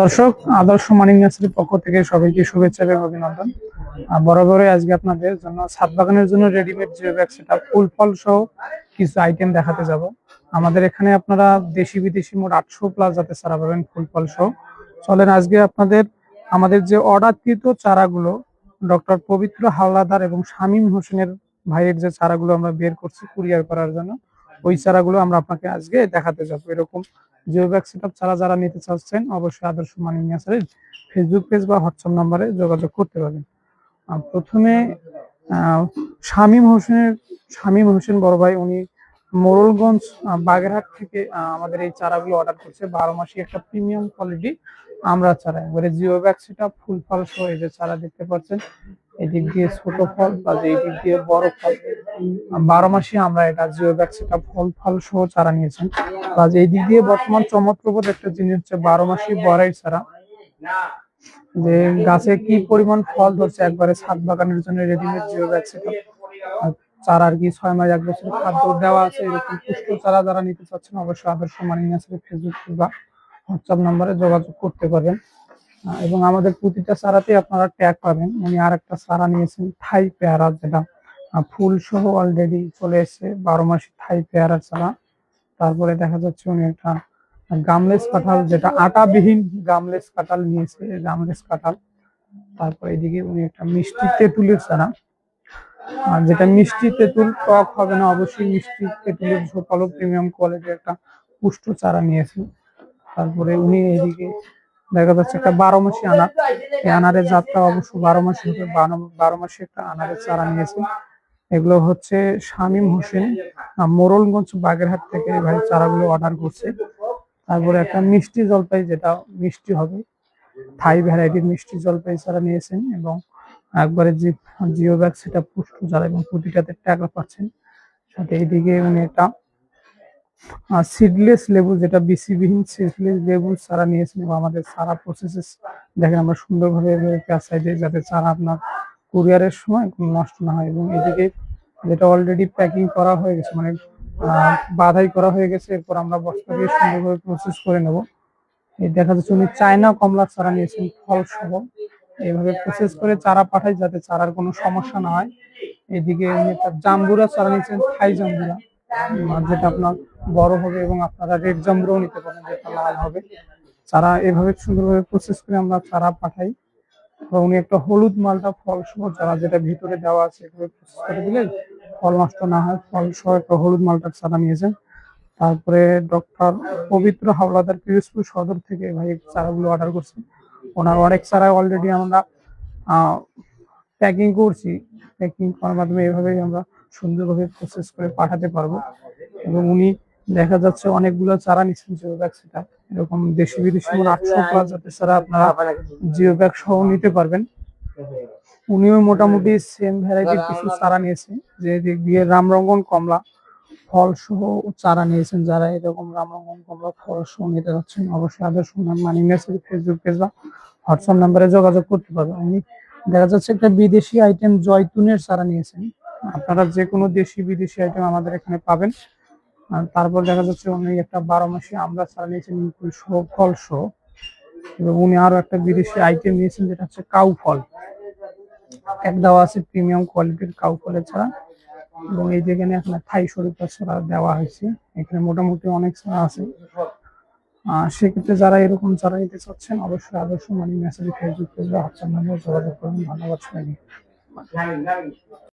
দর্শক, আদর্শ মানিক নার্সারির পক্ষ থেকে সবাইকে শুভেচ্ছা এবং অভিনন্দন। বরাবরই আজকে আপনাদের জন্য ছাদ বাগানের জন্য রেডিমেড জিও ব্যাগ সেটা ফুল ফল সহ কিছু আইটেম দেখাতে যাব। আমাদের এখানে আপনারা দেশি বিদেশি মোট আটশো প্লাস যাতে চারা পাবেন ফুল ফল সহ। চলেন আজকে আপনাদের, আমাদের যে অর্ডারকৃত চারাগুলো, ডক্টর পবিত্র হাওলাদার এবং শামীম হোসেনের ভাইয়ের যে চারাগুলো আমরা বের করছি কুরিয়ার করার জন্য, ওই চারাগুলো আমরা আপনাকে আজকে দেখাতে যাব। এরকম জিও ব্যাগ সেটআপ ছাড়া যারা নিতে চাচ্ছেন অবশ্যই আদর্শ মানি নার্সারির ফেসবুক পেজ বা হোয়াটসঅ্যাপ নাম্বারে যোগাযোগ করতে আহ, প্রথমে শামীম হোসেনের শামীম হোসেন বড় ভাই উনি মোরলগঞ্জ বাগেরহাট থেকে আমাদের এই চারাগুলো অর্ডার করছে। বারো মাসি একটা প্রিমিয়াম কোয়ালিটি আমরা চারা একবারে জিও ব্যাগ সেটআপ ফুল ফল সহ এই যে চারা দেখতে পাচ্ছেন। এদিক দিয়ে ছোট ফল বা এই দিক দিয়ে বড় ফল। বারো মাসে আমরা এটা জিও ব্যাগ সেটআপ ফল ফল সহ চারা নিয়েছেন কাজ এই দিক দিয়ে বর্তমান চমৎপ্রদ একটা জিনিস হচ্ছে বারো মাসি বড়াই ছাড়া যে গাছে কি পরিমাণ ফল ধরছে একবারে ছাদ বাগানের জন্য রেডিমেড জিও ব্যাগ সেটআপ চারা আর কি ছয় মাস এক বছর খাদ্য দেওয়া আছে এরকম পুষ্ট চারা যারা নিতে চাচ্ছেন অবশ্যই আদর্শ মানি আছে ফেসবুক বা হোয়াটসঅ্যাপ নাম্বারে যোগাযোগ করতে পারবেন। আহ, এবং আমাদের প্রতিটা চারাতেই আপনারা ট্যাগ পাবেন। উনি আর একটা চারা নিয়েছেন, থাই পেয়ারা, যেটা ফুল সহ অলরেডি চলে এসেছে, বারো মাসি থাই পেয়ারা চারা। তারপরে দেখা যাচ্ছে উনি একটা গামলেস কাঁঠাল, যেটা আটাবিহীন গামলেস কাঁঠাল নিয়েছে, গামলেস কাঁঠাল। তারপরে এদিকে উনি একটা মিষ্টি তেঁতুলের চারা। আর যেটা মিষ্টি তেঁতুল, টক হবে না, অবশ্যই মিষ্টি তেঁতুলের ঝোপালো প্রিমিয়াম কোয়ালিটির একটা পুষ্ট চারা নিয়েছেন। তারপরে উনি এদিকে দেখা যাচ্ছে একটা বারো মাসি আনার এই আনারের জাতটা অবশ্য বারো মাসি হবে বারো মাসি একটা আনারের চারা নিয়েছেন এগুলো হচ্ছে শামীম হোসেন মোরলগঞ্জ বাগেরহাট থেকে ভাই চারাগুলো অর্ডার করছে। তারপরে একটা মিষ্টি জলপাই যেটা, মিষ্টি হবে। থাই ভ্যারাইটির মিষ্টি জলপাই চারা নিয়েছেন এবং একবারে জিও ব্যাগ সেটা পুষ্ট যারা এবং প্রতিটাতে টাকা পাচ্ছেন, সাথে এইদিকে উনি একটা সিডলেস লেবু যেটা বিসিবিহীন সিডলেস লেবু চারা নিয়েছেন এবং আমাদের চারা প্রসেসেস দেখেন আমরা সুন্দরভাবে প্যাঁচ সাইডে যাতে চারা আপনার কুরিয়ারের সময় কোনো নষ্ট না হয় এবং এদিকে যেটা অলরেডি প্যাকিং করা হয়ে গেছে মানে বাধাই করা হয়ে গেছে, এরপর আমরা বস্তা দিয়ে সুন্দরভাবে প্রসেস করে নেব। এই দেখা যাচ্ছে উনি চায়না কমলার চারা নিয়েছেন ফল সহ এইভাবে প্রসেস করে চারা পাঠাই যাতে চারার কোনো সমস্যা না হয়। এদিকে উনি একটা জাম্বুরা চারা নিয়েছেন থাই জাম্বুরা। আর যেটা আপনার বড় হবে এবং আপনারা রেড জাম্বুরাও নিতে পারেন যেটা লাল হবে। চারা এভাবে সুন্দরভাবে প্রসেস করে আমরা চারা পাঠাই। বা উনি একটা হলুদ মালটা ফল সহ চারা যেটা ভিতরে দেওয়া আছে, এভাবে প্রসেস করে দিলে ফল নষ্ট না হয়। ফল সহ একটা হলুদ মালটার চারা নিয়েছেন। তারপরে ডক্টর পবিত্র হাওলাদার পিরোজপুর সদর থেকে ভাই চারাগুলো অর্ডার করছে। ওনার অনেক চারা অলরেডি আমরা প্যাকিং করছি। প্যাকিং করার মাধ্যমে এভাবেই আমরা সুন্দরভাবে প্রসেস করে পাঠাতে পারব। এবং উনি দেখা যাচ্ছে অনেকগুলো চারা নিচ্ছেন জিও ব্যাগ সেটা। এরকম দেশি বিদেশি মোট আটশো প্লাস যাতে চারা আপনারা জিও ব্যাগ সহ নিতে পারবেন। উনিও মোটামুটি সেম ভ্যারাইটির কিছু চারা নিয়েছে, যে দিক দিয়ে রামরঙ্গন কমলা ফল সহ চারা নিয়েছেন যারা। এরকম রামরঙ্গন কমলা ফল সহ নিতে যাচ্ছেন, অবশ্যই আদর্শ নাম মানি মেসেজ ফেসবুক পেজ বা হোয়াটসঅ্যাপ নাম্বারে যোগাযোগ করতে পারবেন। উনি দেখা যাচ্ছে একটা বিদেশি আইটেম জয়তুনের চারা নিয়েছেন। আপনারা যে কোনো দেশি বিদেশি আইটেম আমাদের এখানে পাবেন। তারপর দেখা যাচ্ছে উনি একটা বারো মাসে আমরা নিয়েছেন নিকুল ফল শো। এবং উনি আরও একটা বিদেশি আইটেম নিয়েছেন, যেটা হচ্ছে কাউ ফল। এক দেওয়া আছে প্রিমিয়াম কোয়ালিটির কাউ ফলের ছাড়া। এবং এই যেখানে এখানে থাই শরীফা ছাড়া দেওয়া হয়েছে। এখানে মোটামুটি অনেক ছাড়া আছে। সেক্ষেত্রে যারা এরকম চারা নিতে চাচ্ছেন, অবশ্যই আদর্শ মানি মেসেজ ফেসবুক পেজ বা হোয়াটসঅ্যাপ নাম্বার যোগাযোগ করুন। ধন্যবাদ সবাইকে।